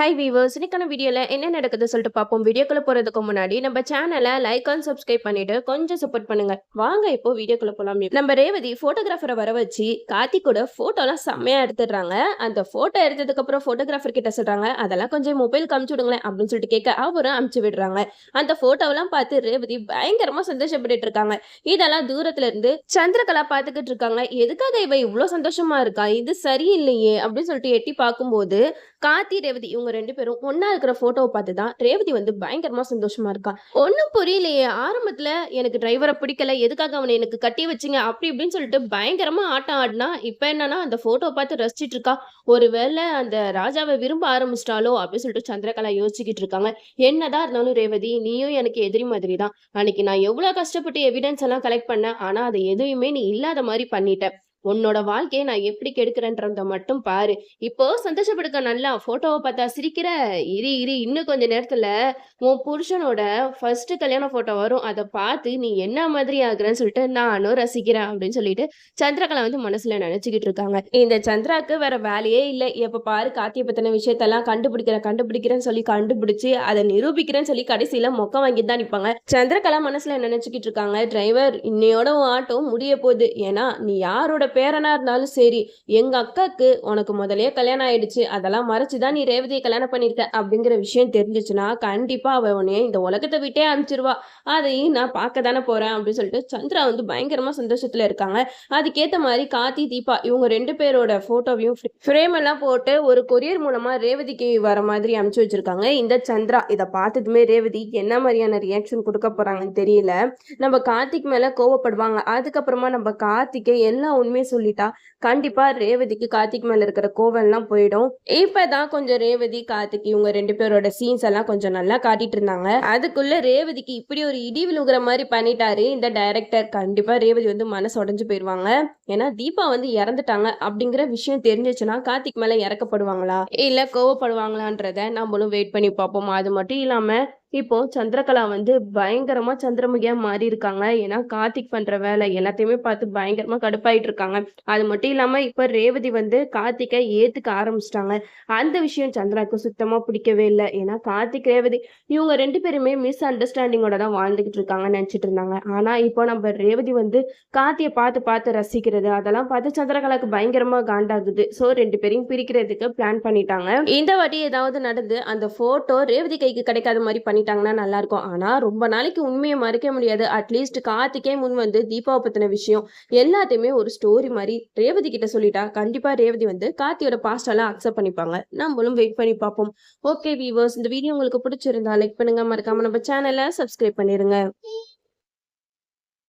High viewers இன்னைக்கான வீடியோவில் என்ன நடக்குது சொல்லிட்டு பார்ப்போம். வீடியோக்குள்ள போகிறதுக்கு முன்னாடி நம்ம சேனலை லைக் அண்ட் சப்ஸ்கிரைப் பண்ணிட்டு கொஞ்சம் சப்போர்ட் பண்ணுங்க. வாங்க இப்போ வீடியோக்குள்ள போகலாம் நம்ம ரேவதி ஃபோட்டோகிராஃபரை வர வச்சு கார்த்திக் கூட ஃபோட்டோலாம் செம்மையாக எடுத்துடுறாங்க. அந்த ஃபோட்டோ எடுத்ததுக்கு அப்புறம் ஃபோட்டோகிராஃபர் கிட்ட சொல்கிறாங்க அதெல்லாம் கொஞ்சம் மொபைல் காமிச்சு விடுங்களேன் அப்படின்னு சொல்லிட்டு கேட்க அவரும் அமுச்சு விடுறாங்க. அந்த ஃபோட்டோவெல்லாம் பார்த்து ரேவதி பயங்கரமாக சந்தோஷப்பட்டுட்டு இருக்காங்க. இதெல்லாம் தூரத்துல இருந்து சந்திரகலா பார்த்துக்கிட்டு இருக்காங்க. எதுக்காக இவ இவ்வளோ சந்தோஷமா இருக்கா? இது சரியில்லையே அப்படின்னு சொல்லிட்டு எட்டி பார்க்கும்போது கார்த்தி ரேவதி இவங்க ரெண்டு பேரும் ஒன்னா இருக்கிற போட்டோவை பார்த்து தான் ரேவதி வந்து பயங்கரமா சந்தோஷமா இருக்கா. ஒன்றும் புரியலையே. ஆரம்பத்துல எனக்கு டிரைவரை பிடிக்கல. எதுக்காக அவனை எனக்கு கட்டி வச்சீங்க? அப்படி இப்படின்னு சொல்லிட்டு பயங்கரமா ஆட்டம் ஆடினா இப்போ என்னன்னா அந்த போட்டோவை பார்த்து ரசிச்சிட்டு இருக்கா. ஒருவேளை அந்த ராஜாவை விரும்ப ஆரம்பிச்சிட்டாலோ அப்படின்னு சொல்லிட்டு சந்திரகலா யோசிச்சுக்கிட்டு இருக்காங்க. என்னதான் இருந்தாலும் ரேவதி நீயும் எனக்கு எதிரி மாதிரி தான் அன்னைக்கு நான் எவ்வளவு கஷ்டப்பட்டு எவிடன்ஸ் எல்லாம் கலெக்ட் பண்ணேன். ஆனா அதை எதுவுமே நீ இல்லாத மாதிரி பண்ணிட்ட. உன்னோட வாழ்க்கையை நான் எப்படி கெடுக்கிறேன்றத மட்டும் பாரு. இப்போ சந்தோஷப்படுக்க நல்லா போட்டோவை பார்த்தா சிரிக்கிற இரு இரு இன்னும் கொஞ்ச நேரத்துல உன் புருஷனோட ஃபர்ஸ்ட் கல்யாண போட்டோ வரும். அதை பார்த்து நீ என்ன மாதிரி ஆகுறேன்னு சொல்லிட்டு நானும் ரசிக்கிறேன் அப்படின்னு சொல்லிட்டு சந்திரகலா வந்து மனசுல நினைச்சுக்கிட்டு இருக்காங்க. இந்த சந்திராக்கு வேற வேலையே இல்லை. எப்ப பாரு கார்த்தியை பத்தின விஷயத்தெல்லாம் கண்டுபிடிக்கிறேன் கண்டுபிடிக்கிறேன்னு சொல்லி கண்டுபிடிச்சு அதை நிரூபிக்கிறேன்னு சொல்லி கடைசியில மொக்க வாங்கி தான் நிப்பாங்க. சந்திரகலா மனசுல நினைச்சுக்கிட்டு இருக்காங்க டிரைவர் இன்னையோட ஆட்டோ முடிய போகுது. ஏன்னா நீ யாரோட பேரனா இருந்தாலும் சரி எங்க அக்காக்கு உனக்கு முதலே கல்யாணம் ஆயிடுச்சு அதெல்லாம் மறைச்சுதான் நீ ரேவதியை கல்யாணம் பண்ணிருக்க அப்படிங்கிற விஷயம் தெரிஞ்சிச்சுன்னா கண்டிப்பா அவ உன்னைய இந்த உலகத்தை விட்டே அனுப்பிச்சிருவா. அதையும் நான் பார்க்க தானே போறேன் அப்படின்னு சொல்லிட்டு சந்திரா வந்து பயங்கரமா சந்தோஷத்துல இருக்காங்க. அதுக்கேத்த மாதிரி கார்த்தி தீபா இவங்க ரெண்டு பேரோட போட்டோவையும் ஃப்ரேம் எல்லாம் போட்டு ஒரு கொரியர் மூலமா ரேவதிக்கு வர மாதிரி அனுப்பிச்சு வச்சிருக்காங்க. இந்த சந்திரா இதை பார்த்ததுமே ரேவதி என்ன மாதிரியான ரியாக்ஷன் கொடுக்க போறாங்கன்னு தெரியல. நம்ம கார்த்திக் மேல கோவப்படுவாங்க. அதுக்கப்புறமா நம்ம கார்த்திக்கை எல்லா உண்மையும் சொல்லிட்டா. கண்டிப்பா ரேவதிக்கு கார்த்திக் மேல இருக்கிற கோவெல்லாம் போயிடும். இப்பதான் கொஞ்சம் ரேவதி கார்த்திக் இவங்க ரெண்டு பேரோட சீன்ஸ் எல்லாம் கொஞ்சம் நல்லா காட்டிட்டு இருந்தாங்க. அதுக்குள்ள ரேவதிக்கு இப்படி ஒரு இடி விழுகிற மாதிரி பண்ணிட்டாரு இந்த டைரக்டர் கண்டிப்பா ரேவதி வந்து மனசு உடஞ்சு போயிருவாங்க. ஏன்னா தீபா வந்து இறந்துட்டாங்க அப்படிங்கிற விஷயம் தெரிஞ்சிச்சுன்னா கார்த்திக் மேல இறக்கப்படுவாங்களா? இல்ல கோவப்படுவாங்களான்றத நம்மளும் வெயிட் பண்ணி பார்ப்போம். அது மட்டும் இல்லாம இப்போ சந்திரகலா வந்து பயங்கரமா சந்திரமுகியா மாறி இருக்காங்க ஏன்னா கார்த்திக் பண்ற வேலை எல்லாத்தையுமே பார்த்து பயங்கரமா கடுப்பாயிட்டு இருக்காங்க அது மட்டும் இல்லாம இப்ப ரேவதி வந்து கார்த்திகை ஏத்துக்க ஆரம்பிச்சிட்டாங்க. அந்த விஷயம் சந்திராக்கு சுத்தமா பிடிக்கவே இல்லை. ஏன்னா கார்த்திக் ரேவதி இவங்க ரெண்டு பேருமே மிஸ் அண்டர்ஸ்டாண்டிங்கோட தான் வாழ்ந்துகிட்டு இருக்காங்கன்னு நினைச்சிட்டு இருந்தாங்க ஆனா இப்போ நம்ம ரேவதி வந்து கார்த்தியை பார்த்து பார்த்து ரசிக்கிறது அதெல்லாம் பார்த்து சந்திரகலாக்கு பயங்கரமா காண்டாகுது. சோ ரெண்டு பேரையும் பிரிக்கிறதுக்கு பிளான் பண்ணிட்டாங்க. இந்த வாட்டி ஏதாவது நடந்து அந்த போட்டோ ரேவதி கைக்கு கிடைக்காத மாதிரி பண்ணிட்டாங்கன்னா நல்லா இருக்கும் ஆனா ரொம்ப நாளைக்கு உண்மையை மறைக்க முடியாது. அட்லீஸ்ட் கார்த்திகே முன் வந்து தீபாவை பத்தின விஷயம். எல்லாத்தையுமே ஒரு ஸ்டோரி மாதிரி ரேவதி கிட்ட சொல்லிட்டா. கண்டிப்பா ரேவதி வந்து கார்த்தியோட பாஸ்டெல்லாம் அக்செப்ட் பண்ணிப்பாங்க. நம்மளும் வெயிட் பண்ணி பார்ப்போம். ஓகே வீவர்ஸ் இந்த வீடியோ உங்களுக்கு பிடிச்சிருந்தா லைக் பண்ணுங்க. மறக்காம நம்ம சேனலை சப்ஸ்கிரைப் பண்ணிருங்க.